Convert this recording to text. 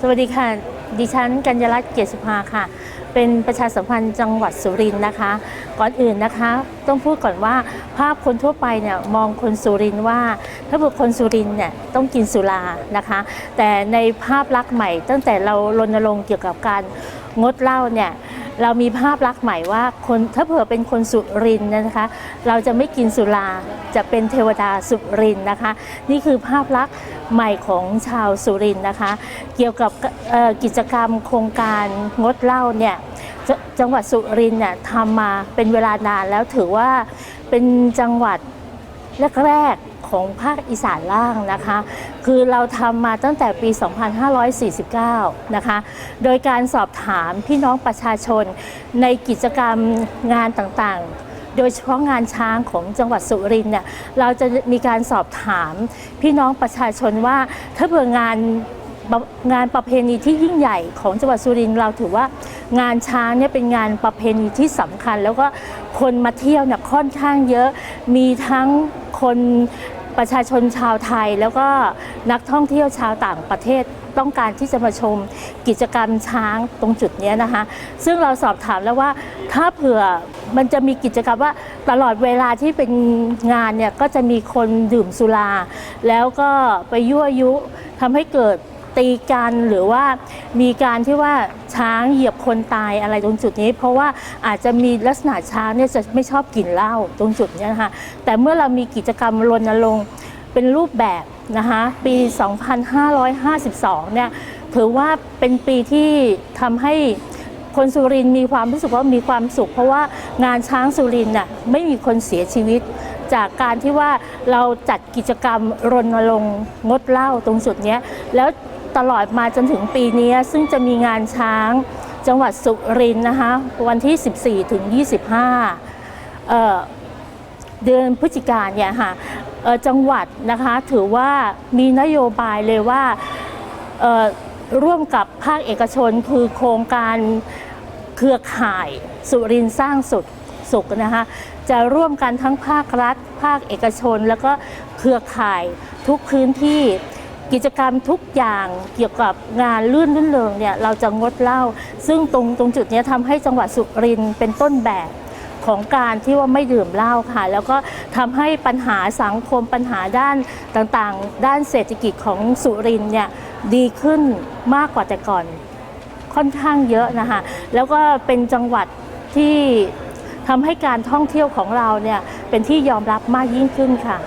สวัสดีค่ะ ดิฉันกัญญาลัตน์เกียรติสุภาค่ะ เป็นประชาสัมพันธ์จังหวัดสุรินทร์นะคะ ก่อนอื่นนะคะ ต้องพูดก่อนว่าภาพคนทั่วไปเนี่ยมองคนสุรินทร์ว่า ถ้าบุคคนสุรินทร์เนี่ยต้องกินสุรานะคะ แต่ในภาพลักษณ์ใหม่ตั้งแต่เรารณรงค์เกี่ยวกับการงดเหล้าเนี่ย เรามีภาพลักษณ์ใหม่ว่าคนถ้าเผื่อเป็นคนสุรินนะคะ เราจะไม่กินสุราจะเป็นเทวดาสุรินนะคะ นี่คือภาพลักษณ์ใหม่ของชาวสุรินนะคะ เกี่ยวกับกิจกรรมโครงการงดเหล้าเนี่ยจังหวัดสุรินเนี่ยทำมาเป็นเวลานานแล้วถือว่าเป็นจังหวัด แรกๆของภาคอีสานล่างนะคะ คือเราทำมาตั้งแต่ปี 2549 นะคะ โดยการสอบถามพี่น้องประชาชนในกิจกรรมงานต่างๆโดยเฉพาะงานช้างของจังหวัดสุรินทร์เนี่ยเราจะมีการสอบถามพี่น้องประชาชนว่าถ้าเผื่องาน งานประเพณีที่ยิ่งใหญ่ของจังหวัดสุรินทร์เราถือว่างานช้างเนี่ยเป็นงานประเพณีที่สำคัญ แล้วก็คนมาเที่ยวเนี่ยค่อนข้างเยอะมีทั้งคนประชาชนชาวไทย แล้วก็นักท่องเที่ยวชาวต่างประเทศต้องการที่จะมาชมกิจกรรมช้างตรงจุดนี้นะคะ ซึ่งเราสอบถามแล้วว่าถ้าเผื่อมันจะมีกิจกรรมว่าตลอดเวลาที่เป็นงานเนี่ยก็จะมีคนดื่มสุรา แล้วก็ไปยั่วยุทำให้เกิด ตีกันหรือว่ามีการที่ว่าช้างเหยียบคนตายอะไรตรงจุดนี้ เพราะว่าอาจจะมีลักษณะช้างเนี่ยจะไม่ชอบกินเหล้าตรงจุดนี้นะคะแต่เมื่อเรามีกิจกรรมรณรงค์เป็นรูปแบบนะคะปี 2552 เนี่ยถือว่าเป็นปีที่ทำให้คนสุรินมีความรู้สึกว่ามีความสุข เพราะว่างานช้างสุรินน่ะไม่มีคนเสียชีวิต จากการที่ว่าเราจัดกิจกรรมรณรงค์งดเหล้าตรงจุดนี้แล้ว ตลอดมาจนถึงปีนี้ซึ่งจะมีงานช้างจังหวัดสุรินทร์นะคะวันที่ 14 ถึง 25เเดือนพฤศจิกายนเนี่ยค่ะจังหวัดนะคะถือว่ามีนโยบายเลยว่าร่วมกับภาคเอกชนคือโครงการเครือข่ายสุรินทร์สร้างสุดสุขนะคะจะร่วมกันทั้งภาครัฐ ภาคเอกชน แล้วก็เครือข่ายทุกพื้นที่ กิจกรรมทุกอย่างเกี่ยวกับงานลื่นลื่นเริงเนี่ยเราจะงดเหล้าซึ่งตรงตรงจุดเนี้ยทำให้จังหวัดสุรินทร์เป็นต้นแบบของการที่ว่าไม่ดื่มเหล้าค่ะ แล้วก็ทำให้ปัญหาสังคมปัญหาด้านต่างๆ ด้านเศรษฐกิจของสุรินเนี่ยดีขึ้นมากกว่าแต่ก่อนค่อนข้างเยอะนะคะแล้วก็เป็นจังหวัดที่ทำให้การท่องเที่ยวของเราเนี่ยเป็นที่ยอมรับมากยิ่งขึ้นค่ะ